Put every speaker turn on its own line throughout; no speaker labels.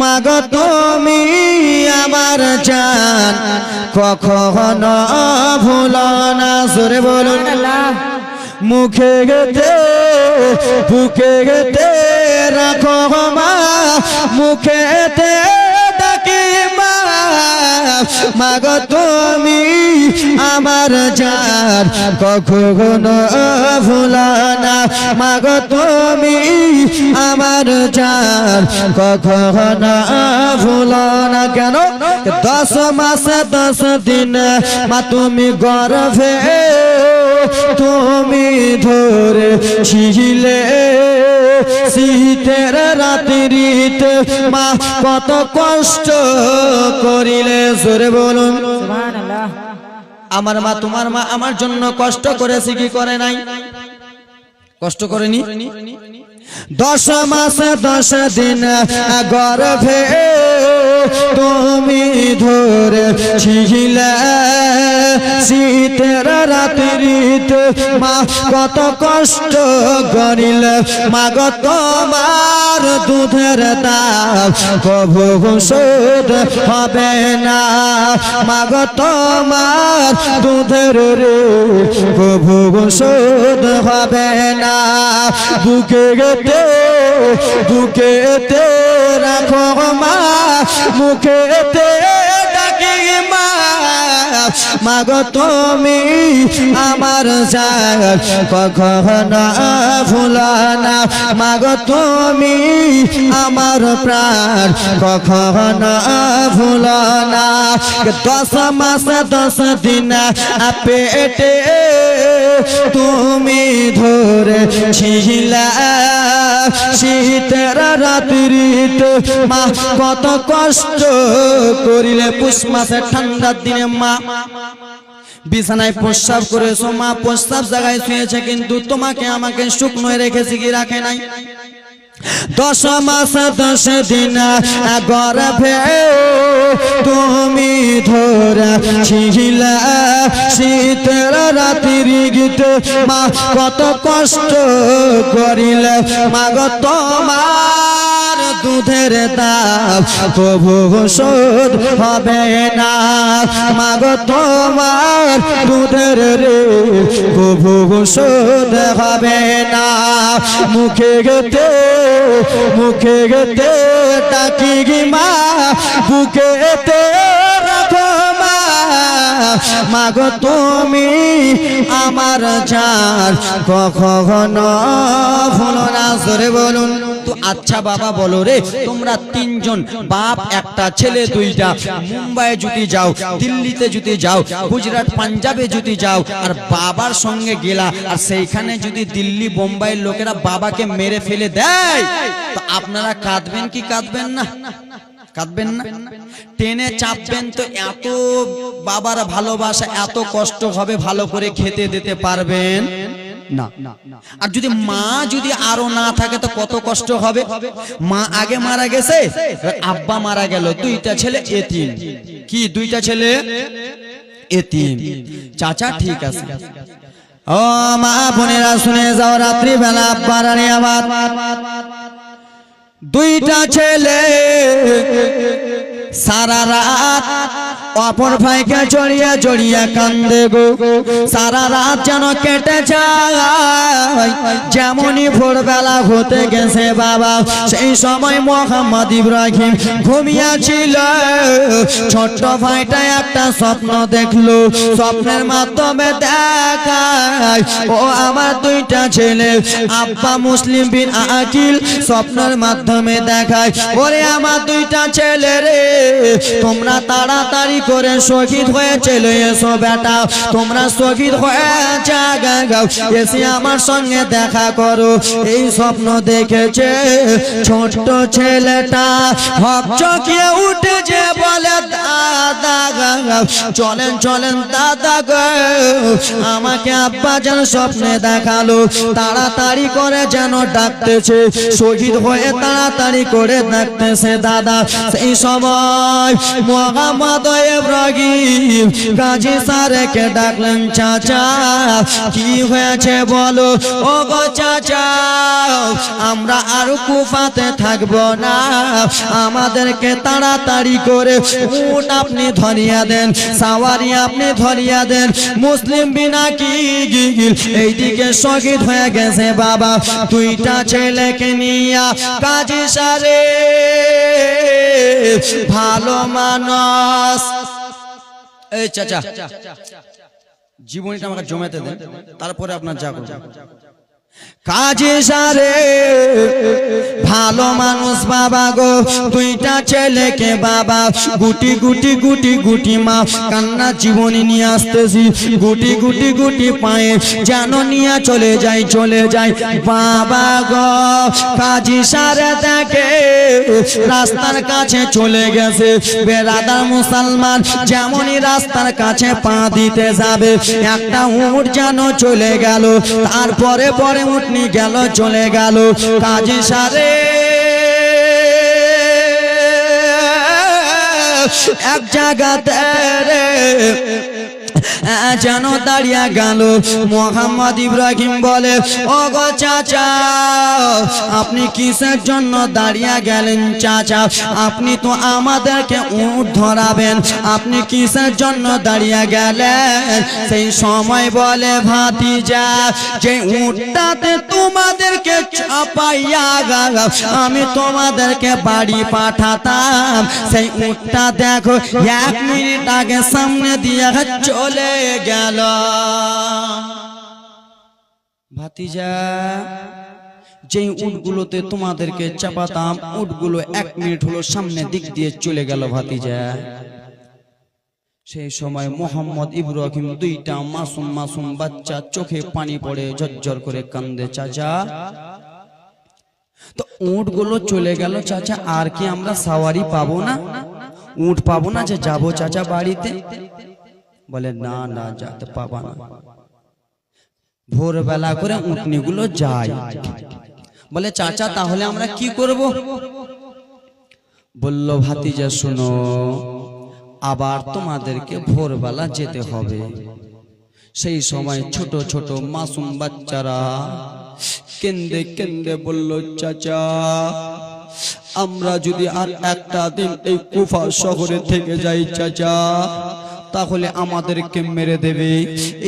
মাগ তুমি আমার জান, কখনো ভুল না, জোরে বলুন। মুখে গেতে বুকে গেতে রাখো মা মুখেতে মাগ তুমি আমার যার কখনো ভুলানা। মাগো তুমি আমার যার কখনো ভুলানা। কেন? দশ মাসে দশ দিন মা তুমি গর্ভে তুমি ধরে ছিলে শীতের রাত্রিতে মা কত কষ্ট করিলে জোরে বলুন। আমার মা তোমার মা আমার জন্য কষ্ট করেছে কি করে নাই? কষ্ট করেনি? দশ মাস দশ দিন গর্ভে তুমি ধরে ছিলে শীতের রাত্রিতে। মা, কত কষ্ট করিলে। মা গো, তোমার দুধের দাম কবু শোধ হবে না। মা গো, তোমার দুধের রে কবু শোধ হবে না। বুকে গেতে বুকেতে রাখো মা, মুখেতে ডাকি মা। মাগো তুমি আমার যার কখনো ভুলা না। মাগো তুমি আমার প্রাণ, কখনো ভুলানা দশ মাস, দশ দিন পেটে তুমি ধরে ছিলা শীতের রাত্রিতে। মা, কত কষ্ট করিলে পুষ মাসে ঠান্ডার দিনে মা। বিছানায় প্রস্রাব করেছ মা, প্রস্রাব জায়গায় শুয়েছে কিন্তু তোমাকে আমাকে শুকনোয় রেখেছি কি রাখে নাই? দশ মাস, দশ দিন গর্ভে তুমি ধরে ছিলা শীতের রাত্রি গীতে মা কত কষ্ট করিলে। মা গো, তোমার দুধের দাম হবে না। মা গো, তোমার দুধের রে প্রভু হবে না। মুখে গেতে মুখে গেতে গি মা মা মাগো তুমি আমার চার কখনো ভুলো না বলুন। তো আচ্ছা বাবা, বলো রে, তোমরা তিনজন, বাপ, একটা ছেলে, দুইটা, মুম্বাই যদি যাও, দিল্লিতে যদি যাও, গুজরাট, পাঞ্জাবে যদি যাও, আর বাবার সঙ্গে গেলা, আর সেইখানে যদি দিল্লি বোম্বাইয়ের লোকেরা বাবাকে মেরে ফেলে দেয়, তো আপনারা কাঁদবেন কি কাঁদবেন না? কাঁদবেন না? টেনে চাপবেন তো এত বাবার ভালোবাসা এত কষ্ট হবে ভালো করে খেতে দিতে পারবেন? না। আর যদি মা যদি আরও না থাকে তো কত কষ্ট হবে? মা আগে মারা গেছে? আব্বা মারা গেল। দুইটা ছেলে এতিম। কি দুইটা ছেলে? এতিম। চাচা ঠিক আছে। ও মা বোনেরা শুনে যাও রাত্রি বেলা আব্বা রানী আমার দুইটা ছেলে সারা রাত অপর ভাইকে জড়িয়ে জড়িয়ে কান্দে গো। সারা রাত যেন কেটে যায়, যেমনই ভোরবেলা হতে গেছে বাবা। সেই সময় মোহাম্মদ ইব্রাহিম ঘুমিয়েছিল। ছোট্ট ভাইটা একটা স্বপ্ন দেখল। স্বপ্নের মাধ্যমে দেখায় ও আমার দুইটা ছেলে, আব্বা মুসলিম বিন আকিল স্বপ্নের মাধ্যমে দেখায়। ওরে আমার দুইটা ছেলে রে, তোমরা তাড়াতাড়ি করে শহীদ হয়ে চলে এসো বেটা। তোমরা শহীদ হয়ে গাও, এসে আমার সঙ্গে দেখা করো। এই স্বপ্ন দেখেছে ছোট্ট ছেলেটা। হক চকিয়ে উঠে যে বলে দাদা চলেন চলেন দাদা আমাকে আব্বা যেন স্বপ্নে দেখাল, তাড়াতাড়ি করে যেন ডাকতেছে। শহীদ হয়ে তাড়াতাড়ি করে ডাকতেছে, দাদা সেই সময় ডাকলেন, চাচা, কি হয়েছে বলো? ও গো চাচা, আমরা আর কুফাতে থাকব না। আমাদেরকে তাড়াতাড়ি করে উট আপনি ধরিয়া দেন, সাওয়ারি আপনি ধরিয়া দেন, মুসলিম বিনা কি এইদিকে শহীদ হয়ে গেছে বাবা। দুইটা ছেলেকে নিয়া কাজী সারে। ভালো মানস এই চাচা জীবনীটা আমাকে জমাতে দেন। তারপরে আপনার যা। কাজে সারে, ভালো মানুষ বাবা গো, দুইটা ছেলেকে বাবা, গুটি গুটি গুটি গুটি মা, কান্না জীবনী নিয়ে আসতেছি, গুটি গুটি গুটি পায়ে, যেন নিয়ে চলে যাই চলে যাই। বাবা গো, কাজী সারে দেখে, রাস্তার কাছে চলে গেছে। বেরাদার মুসলমান যেমনই রাস্তার কাছে পা দিতে যাবে, একটা উট যেন চলে গেল। তারপরে পরে উঠনি গেল চলে গেল কাজী সারে। এক জায়গাতে রে যেন দাঁড়িয়ে গেল। মোহাম্মদ ইব্রাহিম বলে ও গো চাচা, আপনি কিসের জন্য দাঁড়িয়ে গেলেন চাচা? আপনি তো আমাদেরকে উঠ ধরাবেন। আপনি কিসের জন্য দাঁড়িয়ে গেলেন? সেই সময় বলে, ভাতিজা, যে উঠটাতে তোমাদেরকে চাপাইয়া গেল, আমি তোমাদেরকে বাড়ি পাঠাতাম। সেই উঠটা দেখো, এক মিনিট আগে সামনে দিয়ে চলে গেল। ভাতিজা, যেই উটগুলোতে তোমাদেরকে চাপাতাম, উটগুলো এক মিনিট হলো সামনে দিক দিয়ে চলে গেল ভাতিজা। সেই সময় মোহাম্মদ ইব্রাহিম দুইটা মাসুম মাসুম বাচ্চা চোখে পানি পড়ে ঝরঝর করে কান্দে, চাচা, তো উটগুলো চলে গেল চাচা, আর কি আমরা সাওয়ারি পাবো না? উট পাবো না যে যাব চাচা বাড়িতে? বলে, না না যেতে পাবা না। ভোরবেলা করে গুলো যায়। বলে, চাচা, তাহলে আমরা কি করব? বলল, ভাতিজা, শুনো, আবার তোমাদেরকে ভোরবেলা যেতে হবে। সেই সময় ছোট ছোট মাসুম বাচ্চারা কেন্দে কেন্দে বলল, চাচা, আমরা যদি আর একটা দিন এই কুফা শহরে থেকে যাই, চাচা তাহলে আমাদেরকে মেরে দেবে।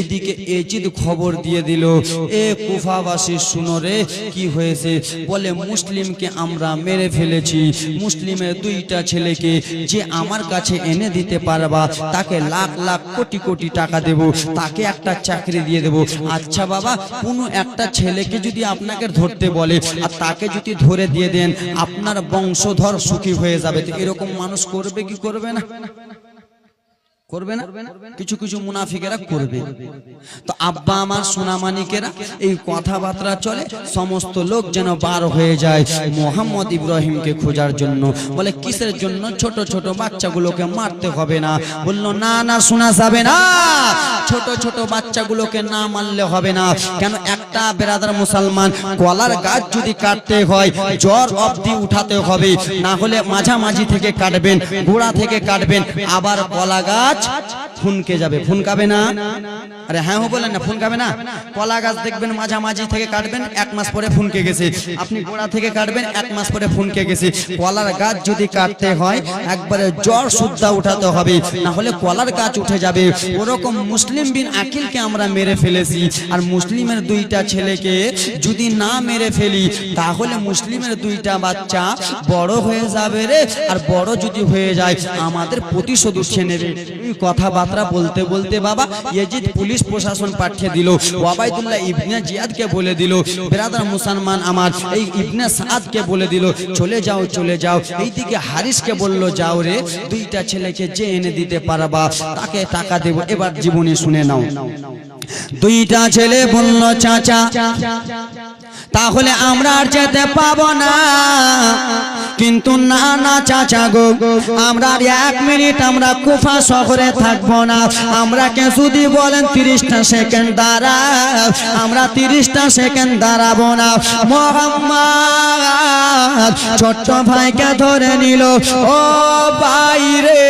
এদিকে এজিদ খবর দিয়ে দিল, এ কুফাবাসী শুনো রে, কি হয়েছে? বলে, মুসলিমকে আমরা মেরে ফেলেছি। মুসলিমের দুইটা ছেলেকে যে আমার কাছে এনে দিতে পারবা, তাকে লাখ লাখ কোটি কোটি টাকা দেব। তাকে একটা চাকরি দিয়ে দেব। আচ্ছা বাবা, কোনো একটা ছেলেকে যদি আপনাকে ধরতে বলে আর তাকে যদি ধরে দিয়ে দেন, আপনার বংশধর সুখী হয়ে যাবে। তো এরকম মানুষ করবে কি করবে না? করবে না? কিছু কিছু মুনাফিকেরা করবে। তো আব্বা আমার সোনামানিকেরা এই কথাবার্তা চলে সমস্ত লোক যেন বার হয়ে যায় মোহাম্মদ ইব্রাহিমকে খোঁজার জন্য। বলে কিসের জন্য ছোট ছোট বাচ্চাগুলোকে মারতে হবে না? বলল না না শোনা যাবে না। ছোট ছোট বাচ্চাগুলোকে না মারলে হবে না। কেন একটা বেরাদার মুসলমান কলার গাছ যদি কাটতে হয় জ্বর অবধি উঠাতে হবে। না হলে মাঝামাঝি থেকে কাটবেন গোড়া থেকে কাটবেন আবার কলা গাছ ফুনকে যাবে, ফুনকাবে না। আরে হ্যাঁ হো বলেন না, ফুনকাবে না? কলা গাছ দেখবেন মাঝামাঝি থেকে কাটবেন, এক মাস পরে ফুনকে গেছে। আপনি গোড়া থেকে কাটবেন, এক মাস পরে ফুনকে গেছে। কলার গাছ যদি কাটতে হয়, একবারে জ্বর সুদ্ধা উঠাতে হবে। না হলে কলার গাছ উঠে যাবে। ওরকম মুসলিম বিন আকিলকে আমরা মেরে ফেলেছি। আর মুসলিমের দুইটা ছেলেকে যদি না মেরে ফেলি, তাহলে মুসলিমের দুইটা বাচ্চা বড় হয়ে যাবে রে। আর বড় যদি হয়ে যায়, আমাদের প্রতিশোধ উঠে নেবে। কথাবার্তা বলতে বলতে বাবা ইয়েজিদ পুলিশ প্রশাসন পাঠিয়ে দিল। ওয়াবাইদুল্লাহ ইবনে জিয়াদকে বলে দিল, বেরাদার মুসলমান আমার, এই ইবনে সাদকে বলে দিল, চলে যাও চলে যাও। এইদিকে হারিসকে বলল, যাও রে, দুইটা ছেলেকে যে এনে দিতে পারবা, তাকে টাকা দেব, এবার জীবনে শুনে নাও। দুইটা ছেলে বলল, চাচা তাহলে আমরা আর যেতে পাবো না। কিন্তু না না, চাচা গো, আমরা আর এক মিনিট আমরা কুফা শহরে থাকব না। আমরা কে যদি বলেন তিরিশটা সেকেন্ড দাঁড়া আমরা তিরিশটা সেকেন্ড দাঁড়াবো না। মোহাম্মদ, ছোট্ট ভাইকে ধরে নিল, ও বাইরে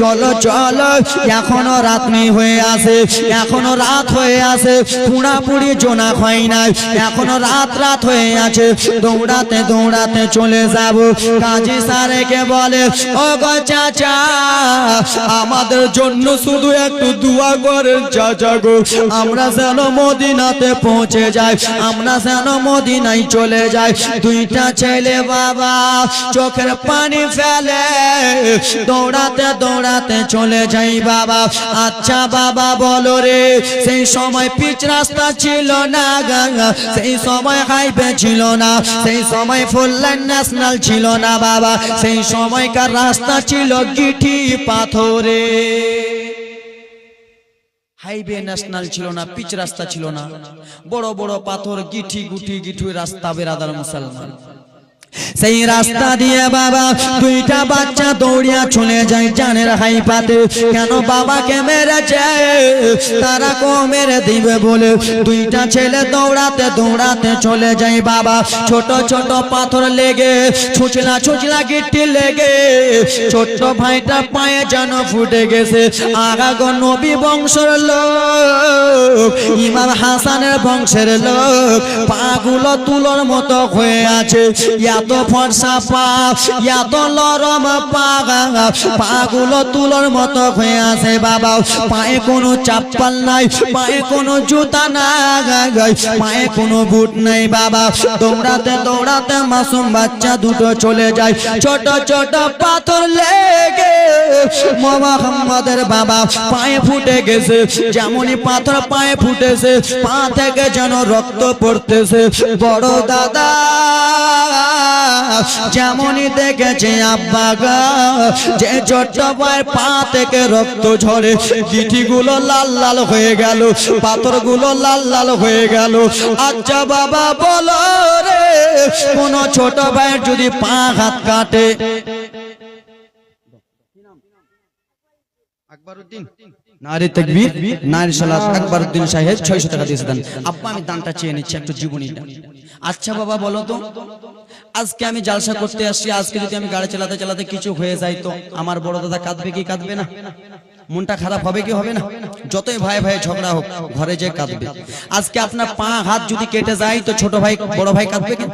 চলো চলো, এখনও রাত নেই হয়ে আছে, এখনও রাত হয়ে আছে, পুড়াপুড়ি জোনা হয় না এখনও রাত রাত রাত হয়ে আছে। দৌড়াতে দৌড়াতে চলে যাব। কাজী সারেকে বলে, ও গো চাচা, আমাদের জন্য শুধু একটু দোয়া করেন চাচা গো। আমরা যেন মদিনাতে পৌঁছে যাই, আমরা যেন মদিনায় চলে যাই। দুইটা ছেলে বাবা চোখের পানি ফেলে, দৌড়াতে দৌড়াতে চলে যাই বাবা। আচ্ছা বাবা বলো রে, সেই সময় পিচ রাস্তা ছিল না গা, সেই সময় হাইবে ছিল না, সেই সময় ফুল লাইন ন্যাশনাল ছিল না বাবা, সেই সময়কার রাস্তা ছিল গিঠি পাথরে। হাইওয়ে ন্যাশনাল ছিল না, পিচ রাস্তা ছিল না, বড় বড় পাথর গিঠি গুটি গিঠি রাস্তা বেরাদার মুসলমান। সেই রাস্তা দিয়ে বাবা, দুইটা বাচ্চা দৌড়িয়া চলে যায় জানের হাই পাতে কেন বাবাকে মেরেছে? তারা কো মেরে দিবে বলে। দুইটা ছেলে দৌড়াতে দৌড়াতে চলে যায় বাবা। ছোট ছোট পাথর লেগে, ছুচলা ছুচলা গিট্টি লেগে, ছোট্ট ভাইটা পায়ে যেন ফুটে গেছে। আগা গো নবী বংশের লোক, ইমাম হাসানের বংশের লোক পাগুলো তুলোর মতো হয়ে আছে। এত ফর্সা পা এত লরম পা পাগুলো তুলোর মতো হয়ে আছে বাবা পায়ে কোনো চাপ্পাল নাই, পায়ে কোনো জুতা নাই, পায়ে কোনো বুট নাই বাবা। দৌড়াতে দৌড়াতে মাসুম বাচ্চা দুটো চলে যায়। ছোট ছোট পাথর লেগে মোহাম্মদের বাবা পায়ে ফুটে গেছে। যেমনই পাথর পায়ে ফুটেছে, পা থেকে যেন রক্ত পড়তেছে। বড় দাদা। যেমনই দেখেছে আব্বা যে ছোট্ট পায়ের পা থেকে রক্ত ঝরে গিঠিগুলো লাল লাল হয়ে গেল, পাথরগুলো লাল লাল হয়ে গেল। আচ্ছা বাবা বলো রে, কোন ছোট ভাইয়ের যদি পা হাত কাটে? আকবরউদ্দিন, নারী তাকবীর, নারী সালাত, আকবরউদ্দিন সাহেব 600 টাকা দিয়েছে আব্বা, আমি দানটা চেয়ে নিচ্ছি, একটু জীবনীটা আচ্ছা বাবা বলো তো আজকে আমি জালসা করতে আসছি, আজকে যদি আমি গাড়ি চালাতে চালাতে কিছু হয়ে যাই তো আমার বড় দাদা কাঁদবে কি কাঁদবে না? মনটা খারাপ হবে কি হবে না? যতই ভাই ভাই ঝগড়া হোক, ঘরে যে কাঁদবে। আজকে আপনার পা, হাত যদি কেটে যায় তো ছোট ভাই, বড় ভাই কাঁদবে কি?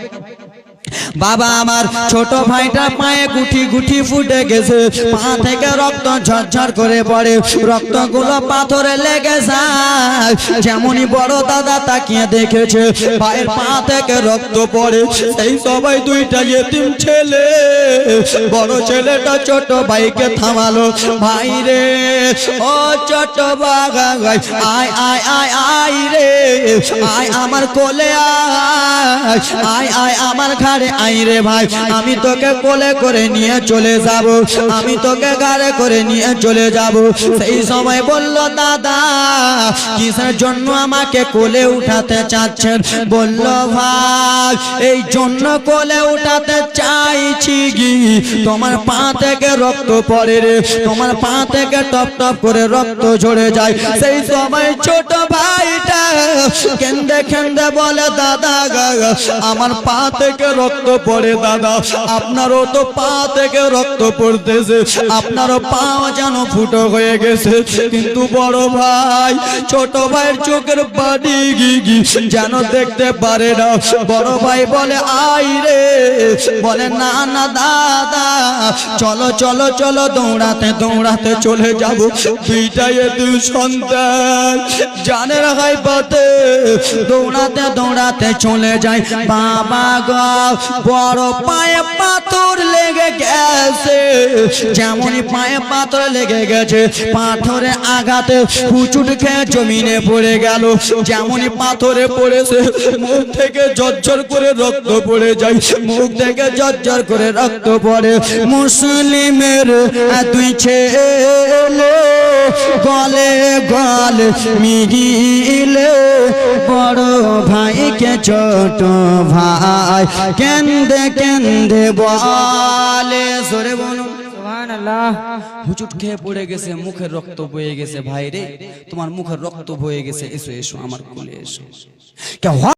বাবা আমার ছোট ভাইটা পায়ে গুটি গুটি ফুটে গেছে। পা থেকে রক্ত ঝরঝর করে পড়ে। রক্তগুলো পাথরে লেগে যায়। যেমনই বড় দাদা তাকিয়ে দেখেছে, পায়ের পা থেকে রক্ত পড়ে। সেই সবাই দুইটা ইয়েতিম ছেলে। বড় ছেলেটা ছোট ভাইকে থামালো। ভাই রে, ও ছোট বাগাই আয় আয় আয় আয় রে, আয় আমার কোলে আয় আয় আয় আমার ঘাড়ে আই রে ভাই, আমি তোকে কোলে করে নিয়ে চলে যাব। আমি তোকে গাড়ে করে নিয়ে চলে যাব। সেই সময় বলল, দাদা, কিসের জন্য আমাকে কোলে উঠাতে চাচ্ছেন? বলল, ভাই, এই জন্য কোলে উঠাতে চাইছি গি। তোমার পা থেকে রক্ত পড়ে রে, তোমার পা থেকে টপ টপ করে রক্ত ঝরে যায়। সেই সময় ছোট ভাইটা কেন্দে কেন্দে বলে, দাদা গা, আমার পা থেকে রক্ত পড়ে দাদা। আপনারও তো পা থেকে রক্ত পড়তেছে। আপনারও পা যেন ফুটো হয়ে গেছে। কিন্তু বড় ভাই, ছোট ভাইয়ের চোখের পানি গিগি যেন দেখতে পারে না। বড় ভাই বলে, আই রে। বলে, না না, দাদা, চলো চলো চলো, দৌড়াতে দৌড়াতে চলে যাব। দুইটাই দুই সন্তান। জানে রাখাই পথে দৌড়াতে দৌড়াতে চলে যায়। বাবা গো বড় পায়ে পাথর লেগে গেছে। যেমনই পায়ে পাথর লেগে গেছে, পাথরে আঘাতে হুচুট খেয়ে জমিনে পড়ে গেল। যেমনই পাথরে পড়েছে, মুখ থেকে জর্জর করে রক্ত পড়ে যায়। মুখ থেকে জর্জর করে রক্ত পড়ে। মুসলিমের দুই ছেলে গলে গল মিগিলে, বড় ভাইকে ছোট ভাই কেন্দে কেন্দে বলে জোরে বলুন হুচুট খেয়ে পড়ে গেছে মুখের রক্ত বয়ে গেছে ভাই রে তোমার মুখের রক্ত বয়ে গেছে। এসো এসো আমার কোলে এসো। কে